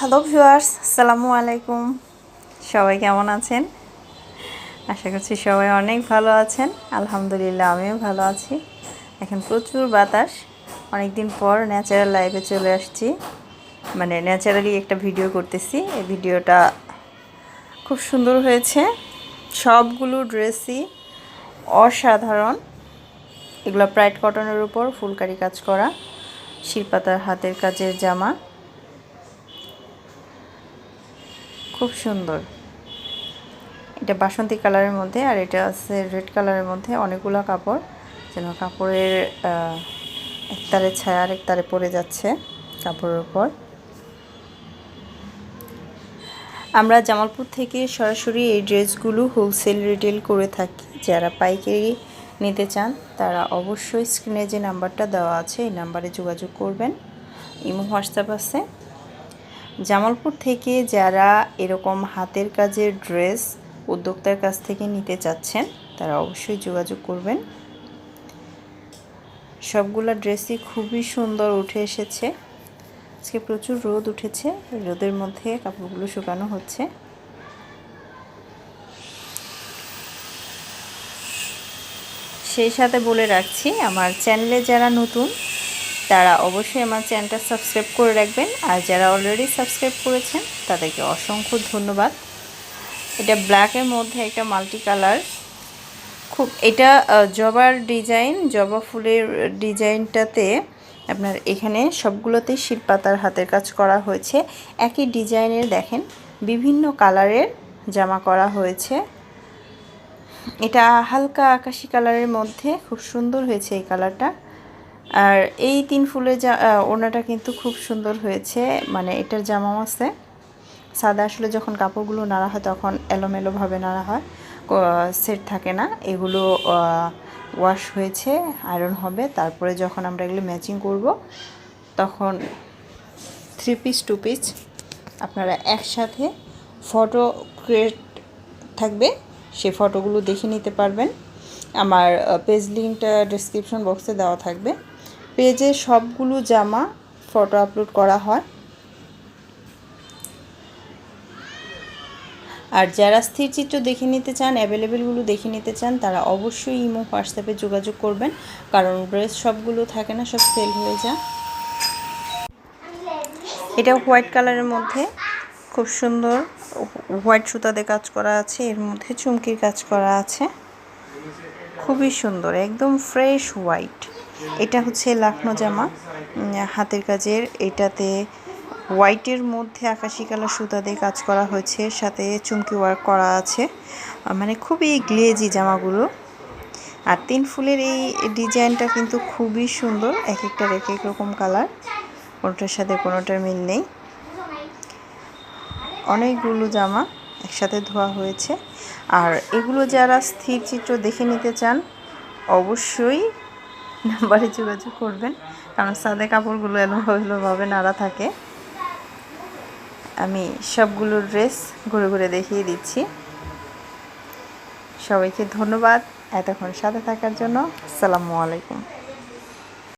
Hello viewers আসসালামু আলাইকুম সবাই কেমন আছেন? আশা করছি সবাই অনেক ভালো আছেন। আলহামদুলিল্লাহ, আমিও ভালো আছি। এখন প্রচুর বাতাস। অনেক দিন পর ন্যাচারাল লাইফে চলে আসছি। মানে ন্যাচারালি একটা ভিডিও করতেছি। এই ভিডিওটা খুব সুন্দর হয়েছে। সবগুলো ড্রেসই অসাধারণ। এগুলো প্রাইড কটনের উপর, ফুলকারি কাজ করা। শিরপাতার হাতের কাজের জামা। খুব সুন্দর। এটা বাসন্তী কালারের মধ্যে আর এটা আছে রেড কালারের মধ্যে অনেকগুলো কাপড়। যেন কাপড়ের এক তারে ছায়া আরেক তারে পড়ে যাচ্ছে কাপড়ের উপর। আমরা জামালপুর থেকে সরাসরি এই ড্রেসগুলো হোলসেল রিটেল করে থাকি। যারা পাইকারি নিতে চান, তারা অবশ্যই স্ক্রিনে যে নাম্বারটা দেওয়া আছে, এই নাম্বারে যোগাযোগ করবেন। ইমো হোয়াটসঅ্যাপ আছে। জামালপুর থেকে যারা এরকম হাতের কাজের ড্রেস উদ্যোক্তার কাছ থেকে নিতে চাচ্ছেন, তারা অবশ্যই যোগাযোগ করবেন। সবগুলা ড্রেসই খুবই সুন্দর উঠে এসেছে। আজকে প্রচুর রোদ উঠেছে, রোদের মধ্যে কাপড়গুলো শুকানো হচ্ছে। সেই সাথে বলে রাখছি, আমার চ্যানেলে যারা নতুন তারা অবশ্যই আমার চ্যানেলটা সাবস্ক্রাইব করে রাখবেন। আর যারা অলরেডি সাবস্ক্রাইব করেছেন, তাদেরকে অসংখ্য ধন্যবাদ। এটা ব্ল্যাকের মধ্যে একটা মাল্টি কালার খুব, এটা জবার ডিজাইন জবা ফুলের ডিজাইনটাতে আপনার এখানে সবগুলোতেই শিল্পাতার হাতের কাজ করা হয়েছে। একই ডিজাইনের দেখেন, বিভিন্ন কালারের জামা করা হয়েছে। এটা হালকা আকাশি কালারের মধ্যে খুব সুন্দর হয়েছে এই কালারটা আর এই তিন ফুলের যা ওড়নাটা কিন্তু খুব সুন্দর হয়েছে। মানে এটার জামাও আছে। সাদা আসলে যখন কাপড়গুলো নাড়া হয় তখন এলোমেলোভাবে নাড়া হয়। সেট থাকে না। এগুলো ওয়াশ হয়েছে আয়রন হবে। তারপরে যখন আমরা এগুলো ম্যাচিং করব, তখন থ্রি পিস টু পিস আপনারা একসাথে ফটো ক্রিয়েট থাকবে। সেই ফটোগুলো দেখে নিতে পারবেন। আমার পেজ লিঙ্কটা ডিসক্রিপশন বক্সে দেওয়া থাকবে। পেজে সবগুলো জামা ফটো আপলোড করা হয়। আর যারা স্থির চিত্র দেখে নিতে চান অ্যাভেলেবেলগুলো দেখে নিতে চান, তারা অবশ্যই ইমো হোয়াটসঅ্যাপে যোগাযোগ করবেন। কারণ ড্রেস সবগুলো থাকে না, সব সেল হয়ে যায়। এটা হোয়াইট কালারের মধ্যে। খুব সুন্দর হোয়াইট সুতাতে কাজ করা আছে, এর মধ্যে চুমকির কাজ করা আছে। খুবই সুন্দর, একদম ফ্রেশ হোয়াইট এটা হচ্ছে লাখনো জামা। হাতের কাজের। এটাতে হোয়াইটের মধ্যে আকাশি কালার সুতা দিয়ে কাজ করা হয়েছে। সাথে চুমকি ওয়ার্ক করা আছে। মানে খুবই গ্লেজি জামাগুলো। আর তিন ফুলের এই ডিজাইনটা কিন্তু খুবই সুন্দর। এক একটার এক এক রকম কালার। কোনোটার সাথে কোনোটার মিল নেই। অনেকগুলো জামা একসাথে ধোয়া হয়েছে। আর এগুলো যারা স্থির চিত্র দেখে নিতে চান, অবশ্যই নাম্বারে যোগাযোগ করবেন। কারণ সাদে কাপড়গুলো এলোভাবে নাড়া থাকে। আমি সবগুলো ড্রেস ঘুরে ঘুরে দেখিয়ে দিচ্ছি। সবাইকে ধন্যবাদ। এতক্ষণ সাথে থাকার জন্য আসসালামু আলাইকুম।